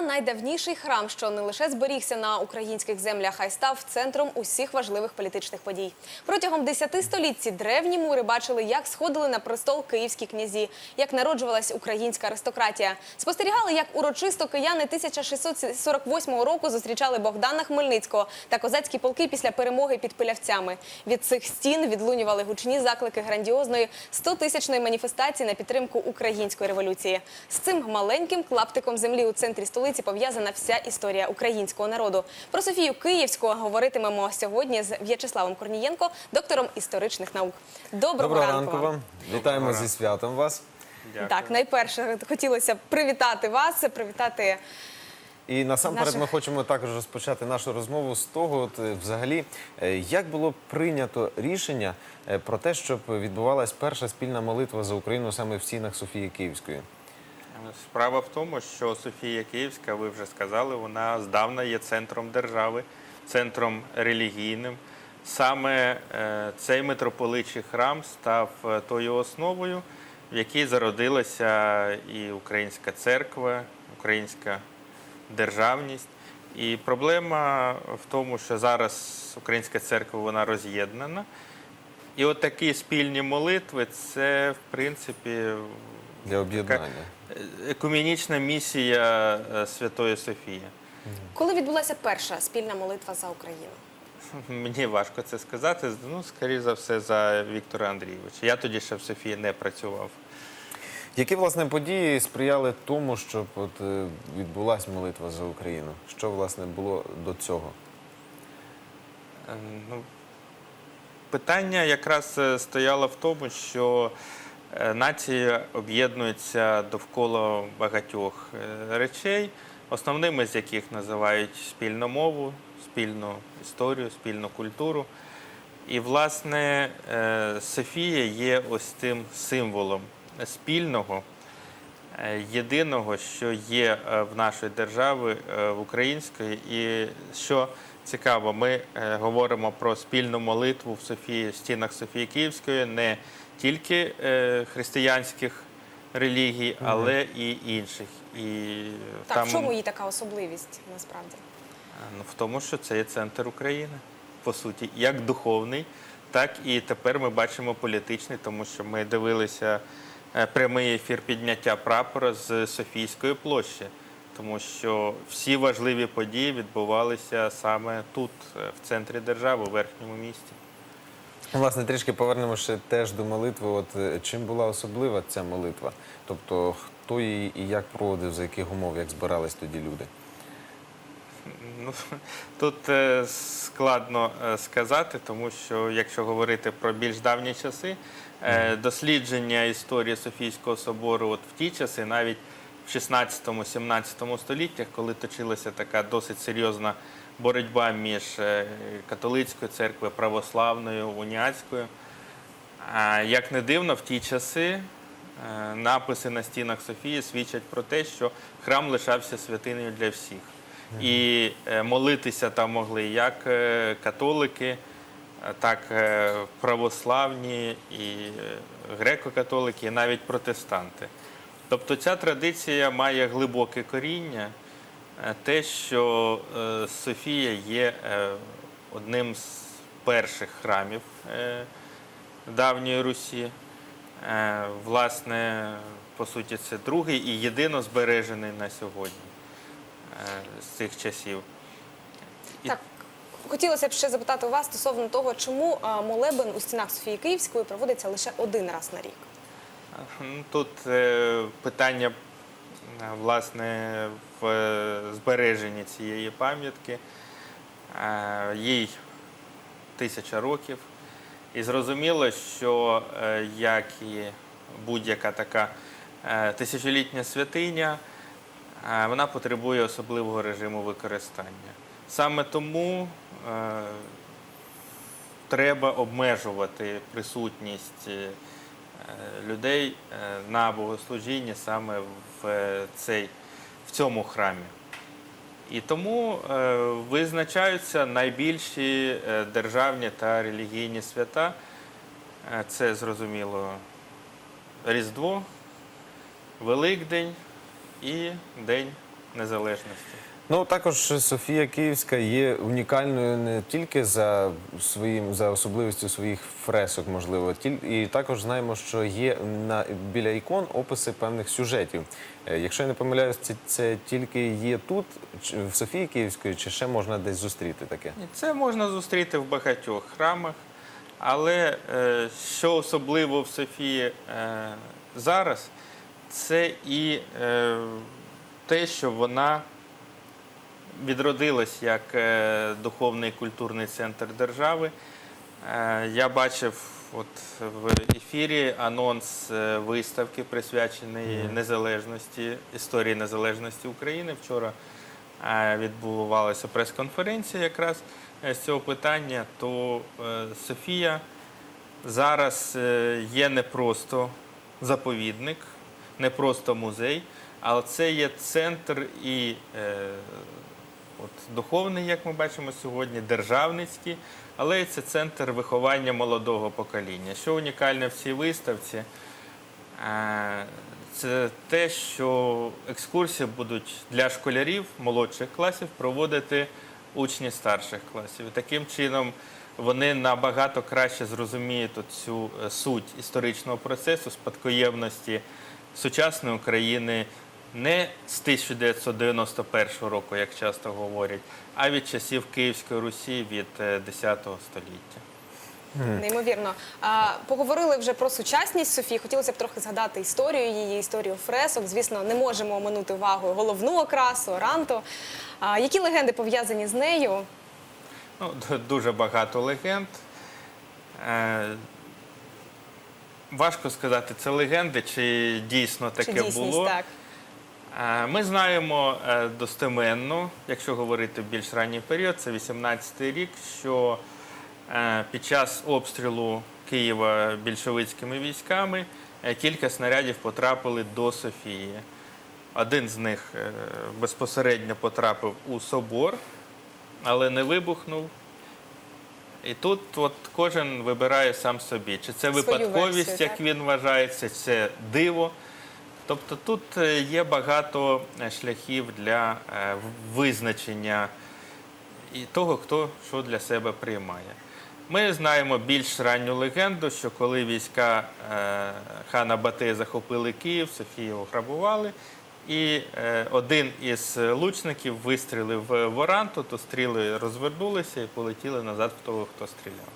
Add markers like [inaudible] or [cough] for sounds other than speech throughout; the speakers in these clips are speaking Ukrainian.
найдавніший храм, що не лише зберігся на українських землях, а й став центром усіх важливих політичних подій. Протягом десяти століть ці древні мури бачили, як сходили на престол київські князі, як народжувалась українська аристократія. Спостерігали, як урочисто кияни 1648 року зустрічали Богдана Хмельницького та козацькі полки після перемоги під пилявцями. Від цих стін відлунювали гучні заклики грандіозної 100-тисячної маніфестації на підтримку української революції. З цим маленьким клаптиком землі у центрі столиці пов'язана вся історія українського народу. Про Софію Київську говоритимемо сьогодні з В'ячеславом Корнієнко, доктором історичних наук. Доброго, Доброго ранку, ранку вам. Вітаємо зі святом вас. Дякую. Так, найперше хотілося б привітати вас, привітати І насамперед Наших- ми хочемо також розпочати нашу розмову з того, от, е, взагалі, е, як було прийнято рішення е, про те, щоб відбувалась перша спільна молитва за Україну саме в стінах Софії Київської. Справа в тому, що Софія Київська, ви вже сказали, вона здавна є центром держави, центром релігійним. Саме е, цей митрополичий храм став е, тою основою, в якій зародилася і українська церква, українська державність. І проблема в тому, що зараз українська церква вона роз'єднана. І от такі спільні молитви це, в принципі, Для об'єднання. екумінічна місія е, Святої Софії. коли відбулася перша спільна молитва за Україну. [laughs] Мені важко це сказати. Ну, скоріше за все, за Віктора Андрійовича. Я тоді ще в Софії не працював. Які власне події сприяли тому, щоб от, е, відбулась молитва за Україну? Що власне було до цього? Е, Ну, питання якраз е, стояло в тому, що е, нація об'єднується довкола багатьох е, речей, основними з яких називають спільну мову, спільну історію, спільну культуру. І, власне, Софія є ось тим символом спільного, єдиного, що є е, в нашої держави е, в української. І що цікаво, ми е, говоримо про спільну молитву в Софії, в стінах Софії Київської, не тільки е, християнських релігій, але і інших. І Так, в чому її така особливість насправді? Ну, в тому, що це є центр України, по суті, як духовний, так і тепер ми бачимо політичний, тому що ми дивилися е, прямий ефір підняття прапора з Софійської площі, тому що всі важливі події відбувалися саме тут, е, в центрі держави, у верхньому місті. Власне, трішки повернемося теж до молитви. От е, чим була особлива ця молитва? Тобто, хто її і як проводив, за яких умов, як збирались тоді люди? Ну, тут е, складно е, сказати, тому що якщо говорити про більш давні часи, е, дослідження історії Софійського собору от в ті часи, навіть в 16-17 століттях, коли точилася така досить серйозна боротьба між е, католицькою церквою, православною, уніатською. Як не дивно, в ті часи е, написи на стінах Софії свідчать про те, що храм лишався святиною для всіх. І е, молитися там могли як е, католики, е, так е, православні, і е, греко-католики, і навіть протестанти. Тобто ця традиція має глибоке коріння, е, те, що Софія є одним з перших храмів давньої Русі. Власне, по суті, це другий і єдино збережений на сьогодні з цих часів. Хотілося б ще запитати у вас стосовно того, чому молебен у стінах Софії Київської проводиться лише один раз на рік. Ну, Тут е, питання е, власне в е, збереженні цієї пам'ятки. Їй тисяча років. І зрозуміло, що як і будь-яка така тисячолітня святиня, вона потребує особливого режиму використання. Саме тому е, треба обмежувати присутність е, людей е, на богослужінні саме в, е, цей, в цьому храмі. І тому е, визначаються найбільші е, державні та релігійні свята. Е, Це зрозуміло Різдво, Великдень і День незалежності. Ну також Софія Київська є унікальною не тільки за своїм за особливістю своїх фресок, можливо, і також знаємо, що є на біля ікон описи певних сюжетів. Е, Якщо я не помиляюсь, це, це тільки є тут, в Софії Київської, чи ще можна десь зустріти таке? Це можна зустріти в багатьох храмах, але е, що особливо в Софії е, зараз, це і те, що вона відродилась як е, духовний культурний центр держави. Е, Я бачив от в ефірі анонс е, виставки, присвяченої незалежності, історії незалежності України. Вчора відбувалася прес-конференція якраз з цього питання. То Софія зараз є не просто заповідник, не просто музей, але це є центр і от, духовний, як ми бачимо сьогодні, державницький, але це центр виховання молодого покоління. Що унікальне в цій виставці, е, це те, що екскурсії будуть для школярів молодших класів проводити учні старших класів. І таким чином вони набагато краще зрозуміють цю е, суть історичного процесу спадкоємності сучасної України не з 1991 року, як часто говорять, а від часів Київської Русі від е, 10 століття. Неймовірно. А, поговорили вже про сучасність Софії. Хотілося б трохи згадати історію її, історію фресок. Звісно, не можемо оминути увагою головну окрасу, ранто. А, які легенди пов'язані з нею? Ну, дуже багато легенд. Е, важко сказати, це легенди, чи дійсно таке Чи дійсність було. так? Ми знаємо е, достеменно, якщо говорити в більш ранній період, це 18-й рік, що е, під час обстрілу Києва більшовицькими військами е, кілька снарядів потрапили до Софії. Один з них безпосередньо потрапив у собор, але не вибухнув. І тут от кожен вибирає сам собі, чи це випадковість, версію, як він вважається, чи це диво. Тобто тут е, є багато е, шляхів для е, визначення і того, хто що для себе приймає. Ми знаємо більш ранню легенду, що коли війська хана Батия захопили Київ, Софію ограбували, і один із лучників вистрілив в Оранту, то стріли розвернулися і полетіли назад в того, хто стріляв.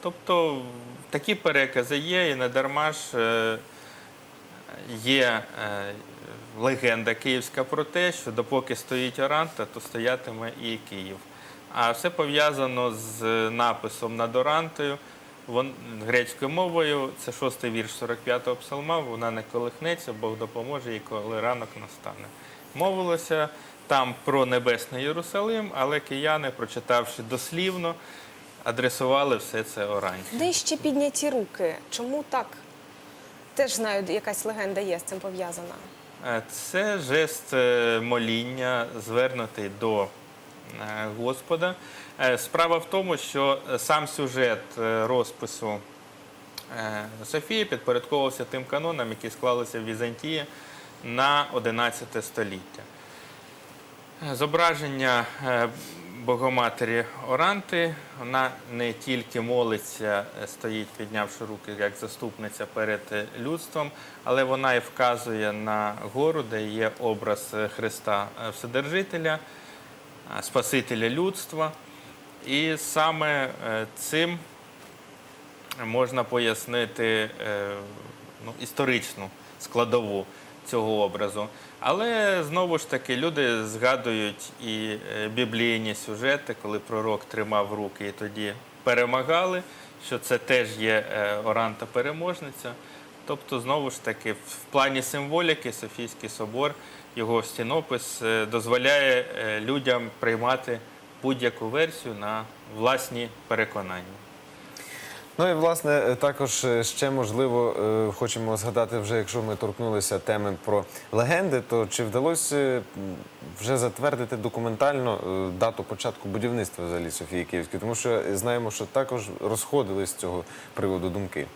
Тобто такі перекази є, і не дарма ж є е, легенда київська про те, що допоки стоїть Оранта, то стоятиме і Київ. А все пов'язано з написом над Орантою вон, грецькою мовою. Це шостий вірш 45-го псалма. Вона не колихнеться, Бог допоможе їй, коли ранок настане. Мовилося там про небесний Єрусалим, але кияни, прочитавши дослівно, адресували все це Оранті. Де ще підняті руки? Чому так? Теж знаю, якась легенда є з цим пов'язана. Е, Це жест е, моління, звернутий до е, Господа. Справа в тому, що сам сюжет розпису Софії підпорядковувався тим канонам, які склалися в Візантії на 11 століття. Зображення Богоматері Оранти, вона не тільки молиться, стоїть, піднявши руки як заступниця перед людством, але вона і вказує на гору, де є образ Христа Вседержителя, Спасителя людства. І саме е, цим можна пояснити е, ну, історичну складову цього образу. Але знову ж таки люди згадують і е, біблійні сюжети, коли пророк тримав руки і тоді перемагали, що це теж є е, оранта переможниця. Тобто, знову ж таки, в плані символіки Софійський собор, його стінопис е, дозволяє людям приймати будь-яку версію на власні переконання. Ну і власне е, також е, ще можливо е, хочемо згадати, вже якщо ми торкнулися теми про легенди, то чи вдалося вже затвердити документально дату початку будівництва взагалі Софії Київської? Тому що знаємо, що також розходились з цього приводу думки.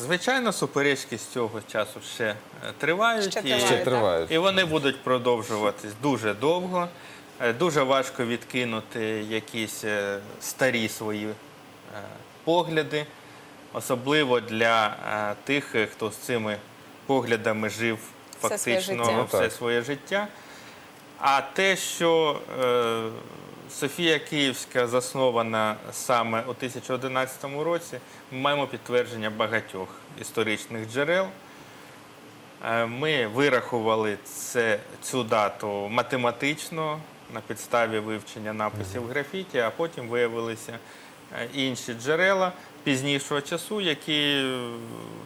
Звичайно, суперечки з цього часу ще тривають. Ще і- Ще тривають. І вони будуть продовжуватись дуже довго. Дуже важко відкинути якісь старі свої погляди, особливо для е, тих, е, хто з цими поглядами жив Все своє фактично життя. Ну, все своє життя. А те, що е, Софія Київська заснована саме у 1011 році, ми маємо підтвердження багатьох історичних джерел. Ми вирахували це, цю дату математично на підставі вивчення написів в графіті, а потім виявилися інші джерела пізнішого часу, які е,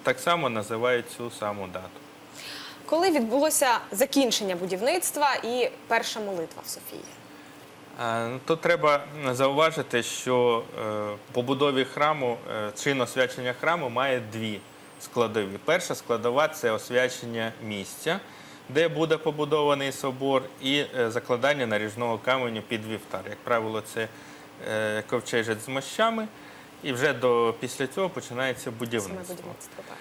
так само називають цю саму дату. Коли відбулося закінчення будівництва і перша молитва в Софії? Е, ну, Тут треба зауважити, що е, по будові храму е, чин освячення храму має дві складові. Перша складова це освячення місця, де буде побудований собор, і е, закладання наріжного каменю під вівтар. Як правило, це е, ковчежець з мощами, і вже до після цього починається будівництво. будівництво, так.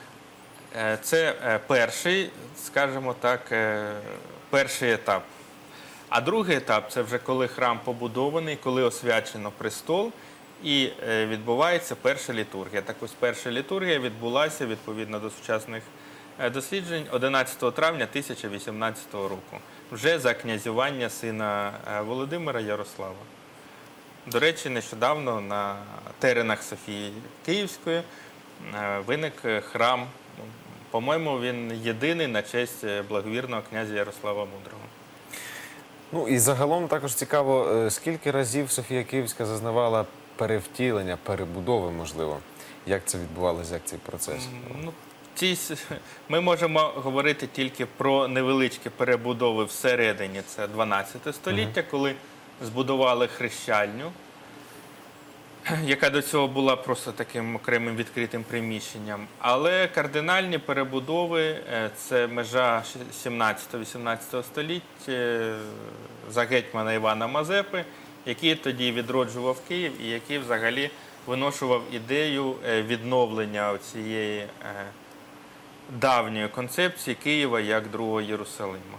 Е, Це е, перший, скажімо так, е, перший етап. А другий етап це вже коли храм побудований, коли освячено престол і е, відбувається перша літургія. Так ось перша літургія відбулася відповідно до сучасних е, досліджень 11 травня 1018 року, вже за князювання сина е, Володимира Ярослава. До речі, нещодавно на теренах Софії Київської е, виник е, храм. По-моєму, він єдиний на честь е, благовірного князя Ярослава Мудрого. Ну і загалом також цікаво, скільки разів Софія Київська зазнавала перевтілення, перебудови, можливо. Як це відбувалося, як цей процес? Ну, ці, [laughs] ми можемо говорити тільки про невеличкі перебудови всередині, це 12 століття, коли збудували хрещальню, яка до цього була просто таким окремим відкритим приміщенням. Але кардинальні перебудови е, це межа 17-18 століття е, за гетьмана Івана Мазепи, який тоді відроджував Київ і який взагалі виношував ідею е, відновлення цієї давньої концепції Києва як другого Єрусалима.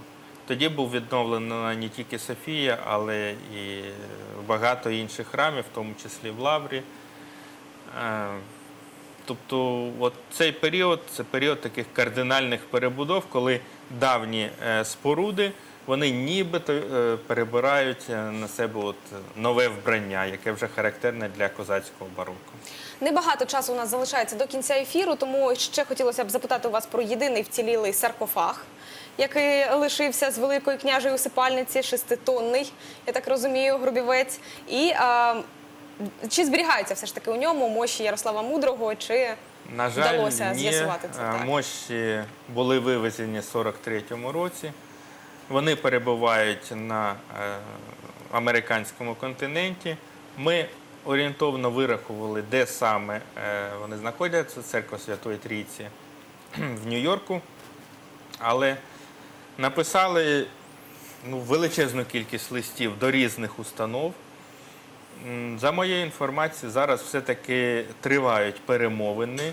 Тоді був відновлена не тільки Софія, але і багато інших храмів, в тому числі в Лаврі. Е, Тобто, от цей період це період таких кардинальних перебудов, коли давні е, споруди вони нібито е, перебирають на себе от нове вбрання, яке вже характерне для козацького бароко. Небагато часу у нас залишається до кінця ефіру, тому ще хотілося б запитати у вас про єдиний вцілілий саркофаг, який лишився з великої княжої усипальниці, шеститонний, я так розумію, грубівець. І а, чи зберігаються все ж таки у ньому мощі Ярослава Мудрого, чи На жаль, вдалося ні. з'ясувати це? Так. Мощі були вивезені в 43-му році. Вони перебувають на е, американському континенті. Ми орієнтовно вирахували, де саме е, вони знаходяться. Церква Святої Трійці [clears throat] в Нью-Йорку. Але написали ну, величезну кількість листів до різних установ. За моєю інформацією, зараз все-таки тривають перемовини.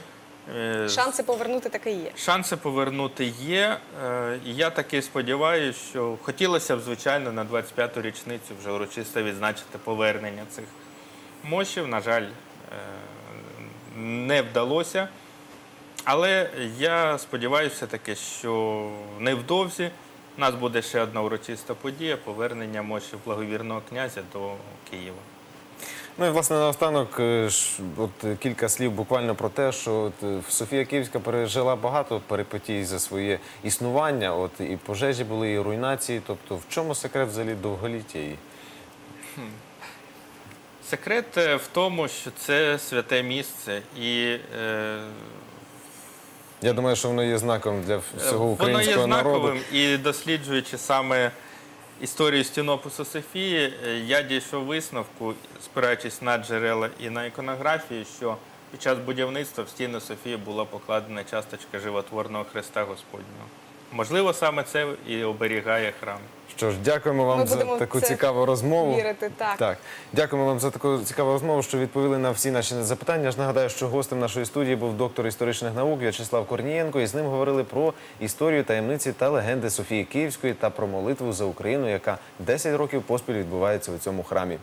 Е, Шанси повернути таки є. Шанси повернути є. е, І я таки сподіваюся, що хотілося б, звичайно, на 25-ту річницю вже урочисто відзначити повернення цих мощів. На жаль, е, не вдалося. Але я сподіваюся таки, що невдовзі у нас буде ще одна урочиста подія повернення мощів благовірного князя до Києва. Ну і власне наостанок е, от кілька слів буквально про те, що от, е, Софія Київська пережила багато перипетій за своє існування. От і пожежі були, і руйнації. Тобто, в чому секрет взагалі довголіття її? Секрет е, в тому, що це святе місце, і е, Я думаю, що воно є знаком для всього воно є українського народу. знаковим. І досліджуючи саме історію стінопису Софії, е, я дійшов висновку, спираючись на джерела і на іконографію, що під час будівництва в стіни Софії була покладена часточка животворного Христа Господнього. Можливо, саме це і оберігає храм. Що ж, дякуємо вам Ми за будемо в таку це цікаву розмову. вірити, так. так. Дякуємо вам за таку цікаву розмову, що відповіли на всі наші запитання. Я ж нагадаю, що гостем нашої студії був доктор історичних наук В'ячеслав Корнієнко, і з ним говорили про історію, таємниці та легенди Софії Київської та про молитву за Україну, яка 10 років поспіль відбувається у цьому храмі.